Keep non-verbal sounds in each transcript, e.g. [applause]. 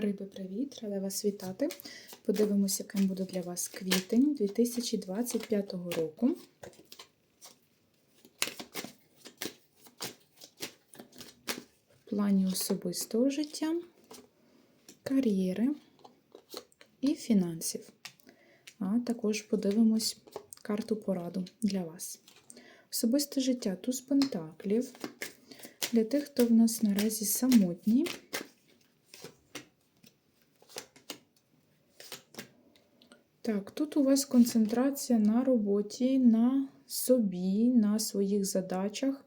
Риби, привіт! Рада вас вітати. Подивимося, яким буде для вас квітень 2025 року. В плані особистого життя, кар'єри і фінансів. А також подивимось карту пораду для вас. Особисте життя туз пентаклів. Для тих, хто в нас наразі самотній. Так, тут у вас концентрація на роботі, на собі, на своїх задачах.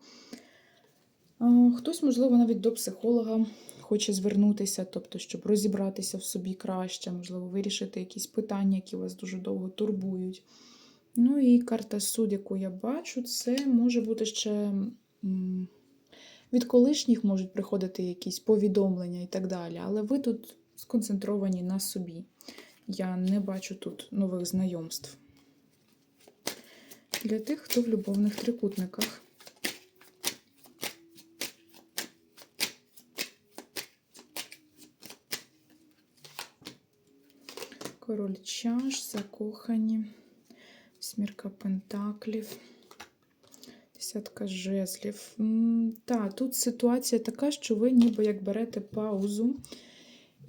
Хтось, можливо, навіть до психолога хоче звернутися, тобто, щоб розібратися в собі краще, можливо, вирішити якісь питання, які вас дуже довго турбують. Ну і карта суд, яку я бачу, це може бути ще від колишніх можуть приходити якісь повідомлення і так далі, але ви тут сконцентровані на собі. Я не бачу тут нових знайомств. Для тих, хто в любовних трикутниках. Король чаш, закохані, смірка пентаклів, десятка жезлів. Так, тут ситуація така, що ви ніби як берете паузу.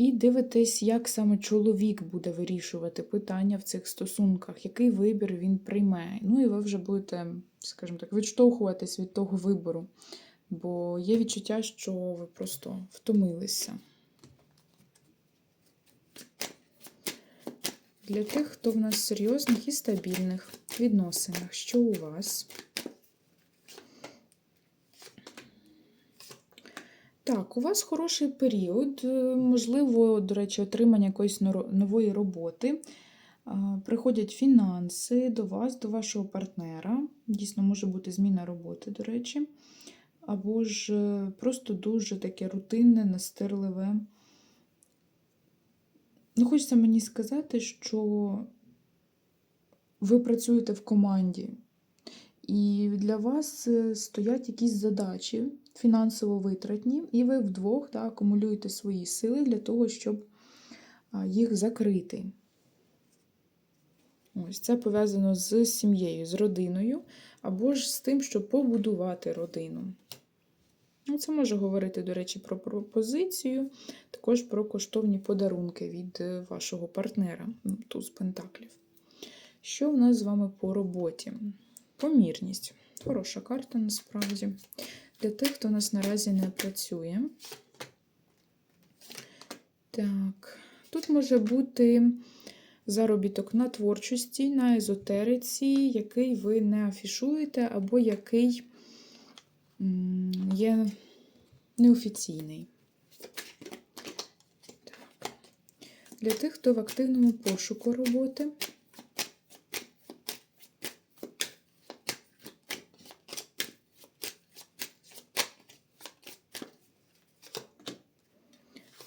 І дивитесь, як саме чоловік буде вирішувати питання в цих стосунках, який вибір він прийме. Ну і ви вже будете, скажімо так, відштовхуватись від того вибору. Бо є відчуття, що ви просто втомилися. Для тих, хто в нас в серйозних і стабільних відносинах, що у вас? Так, у вас хороший період, е, можливо, до речі, отримання якоїсь нової роботи. Приходять фінанси до вас, до вашого партнера. Дійсно, може бути зміна роботи, до речі. Або ж е, просто дуже таке рутинне, настирливе. Ну, хочеться мені сказати, що ви працюєте в команді, і для вас е, стоять якісь задачі фінансово витратні, і ви вдвох да, акумулюєте свої сили для того, щоб їх закрити. Ось Це пов'язано з сім'єю, з родиною, або ж з тим, щоб побудувати родину. Ну, Це може говорити, до речі, про пропозицію, також про коштовні подарунки від е, вашого партнера, ну, туз Пентаклів. Що в нас з вами по роботі? Помірність. Хороша карта насправді. Для тих, хто у нас наразі не працює. Так, тут може бути заробіток на творчості, на езотериці, який ви не афішуєте, або який є неофіційний. Так. Для тих, хто в активному пошуку роботи.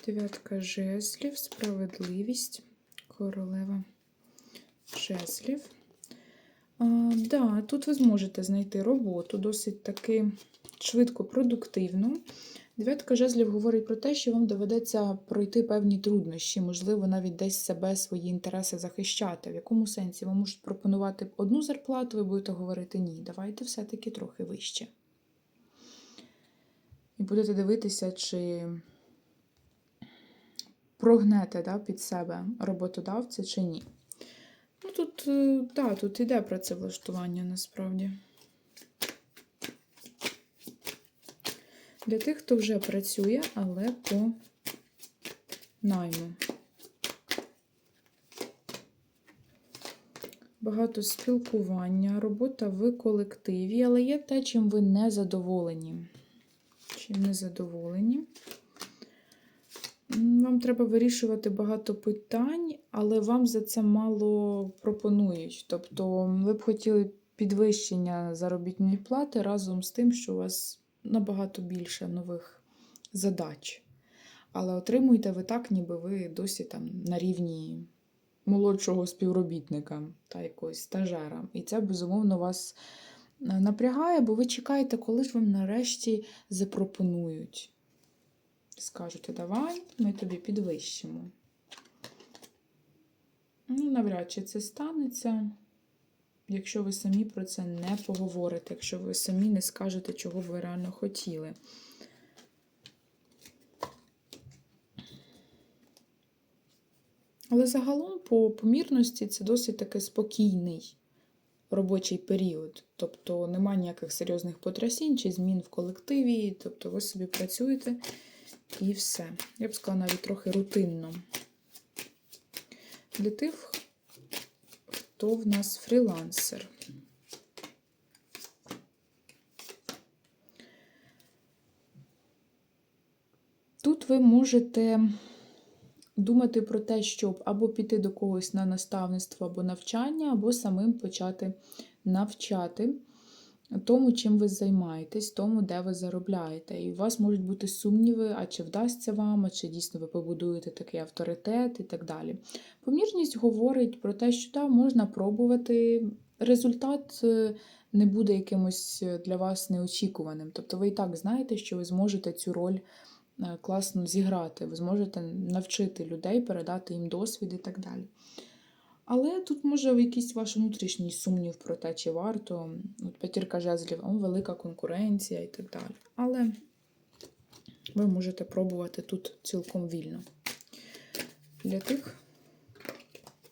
Дев'ятка жезлів, справедливість, королева жезлів. А, да, Тут ви зможете знайти роботу досить таки швидко, продуктивну. Дев'ятка жезлів говорить про те, що вам доведеться пройти певні труднощі, можливо, навіть десь себе, свої інтереси захищати. В якому сенсі вам можуть пропонувати одну зарплату, ви будете говорити ні. Давайте все-таки трохи вище. І будете дивитися, чи прогнете да, під себе роботодавця чи ні. Ну, Тут, да, тут іде працевлаштування насправді. Для тих, хто вже працює, але по найму. Багато спілкування, робота в колективі, але є те, чим ви не задоволені. Чим не задоволені. Вам треба вирішувати багато питань, але вам за це мало пропонують. Тобто, ви б хотіли підвищення заробітної плати разом з тим, що у вас набагато більше нових задач. Але отримуєте ви так, ніби ви досі там на рівні молодшого співробітника та якогось стажера. І це, безумовно, вас е, напрягає, бо ви чекаєте, коли ж вам нарешті запропонують скажуть, «А давай ми тобі підвищимо. Ну, навряд чи це станеться, якщо ви самі про це не поговорите, якщо ви самі не скажете, чого ви реально хотіли. Але загалом, по помірності, це досить таки спокійний робочий період. Тобто немає ніяких серйозних потрясінь чи змін в колективі. Тобто ви собі працюєте і все. Я б сказала, навіть трохи рутинно. Для тих, хто в нас фрілансер. Тут ви можете думати про те, щоб або піти до когось на наставництво або навчання, або самим почати навчати тому, чим ви займаєтесь, тому, де ви заробляєте. І у вас можуть бути сумніви, а чи вдасться вам, а чи дійсно ви побудуєте такий авторитет і так далі. Помірність говорить про те, що так, можна пробувати. Результат е, не буде якимось для вас неочікуваним. Тобто ви і так знаєте, що ви зможете цю роль е, класно зіграти, ви зможете навчити людей, передати їм досвід і так далі. Але тут може якийсь ваш внутрішній сумнів про те, чи варто. От П'ятірка жезлів, о, велика конкуренція і так далі. Але ви можете пробувати тут цілком вільно. Для тих,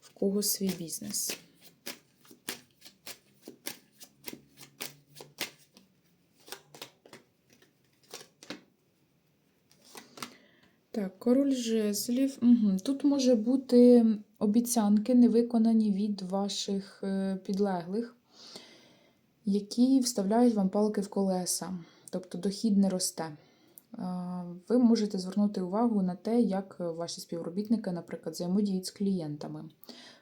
в кого свій бізнес. Так, король жезлів. Угу. Тут може бути обіцянки, не виконані від ваших е, підлеглих, які вставляють вам палки в колеса, тобто дохід не росте. Ви можете звернути увагу на те, як ваші співробітники, наприклад, взаємодіють з клієнтами.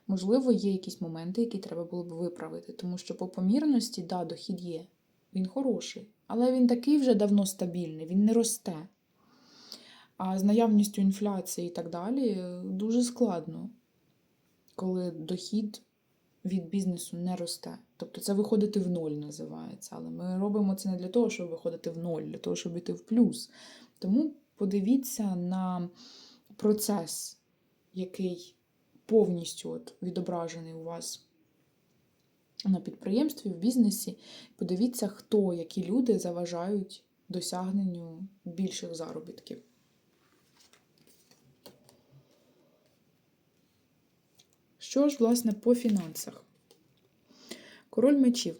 Можливо, є якісь моменти, які треба було б виправити, тому що по помірності, да, дохід є, він хороший, але він такий вже давно стабільний, він не росте. А з наявністю інфляції і так далі дуже складно, коли дохід від бізнесу не росте. Тобто це виходити в ноль називається. Але ми робимо це не для того, щоб виходити в ноль, для того, щоб йти в плюс. Тому подивіться на процес, який повністю от відображений у вас на підприємстві, в бізнесі. Подивіться, хто, які люди заважають досягненню більших заробітків. Що ж, власне, по фінансах? Король мечів.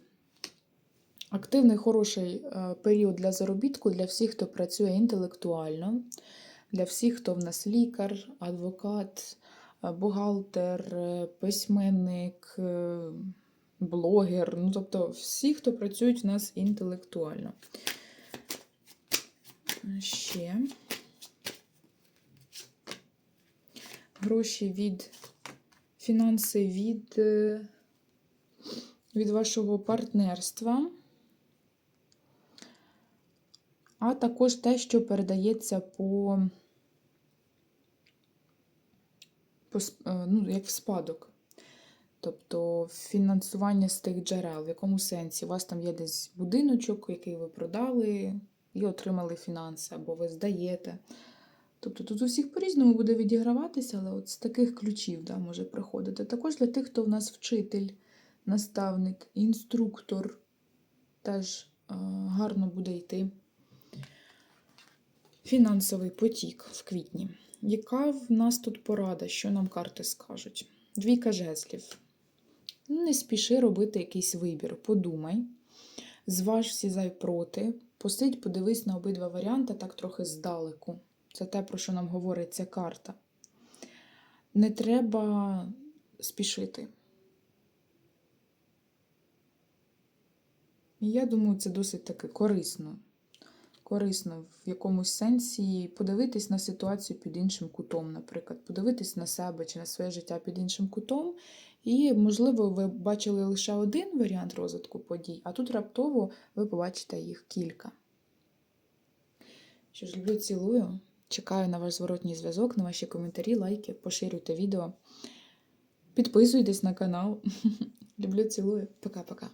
Активний хороший е, період для заробітку для всіх, хто працює інтелектуально, для всіх, хто в нас лікар, адвокат, е, бухгалтер, е, письменник, блогер. Ну, тобто, всі, хто працюють в нас інтелектуально. Ще гроші від фінанси від, е, від вашого партнерства, а також те, що передається по, по е, ну, як в спадок. Тобто фінансування з тих джерел, в якому сенсі? У вас там є десь будиночок, який ви продали і отримали фінанси, або ви здаєте. Тобто тут усіх по-різному буде відіграватися, але от з таких ключів да, може приходити. Також для тих, хто в нас вчитель, наставник, інструктор, теж е, гарно буде йти фінансовий потік в квітні. Яка в нас тут порада, що нам карти скажуть? Двійка жезлів. Не спіши робити якийсь вибір. Подумай, зваж всі за й проти, посидь, подивись на обидва варіанти так трохи здалеку. Це те, про що нам говорить ця карта. Не треба спішити. І я думаю, це досить таки корисно. Корисно в якомусь сенсі подивитись на ситуацію під іншим кутом, наприклад, подивитись на себе чи на своє життя під іншим кутом. І, можливо, ви бачили лише один варіант розвитку подій, а тут раптово ви побачите їх кілька. Що ж, люблю, цілую. Чекаю на ваш зворотній зв'язок, на ваші коментарі, лайки, поширюйте відео. Підписуйтесь на канал. [laughs] Люблю, цілую. Пока-пока.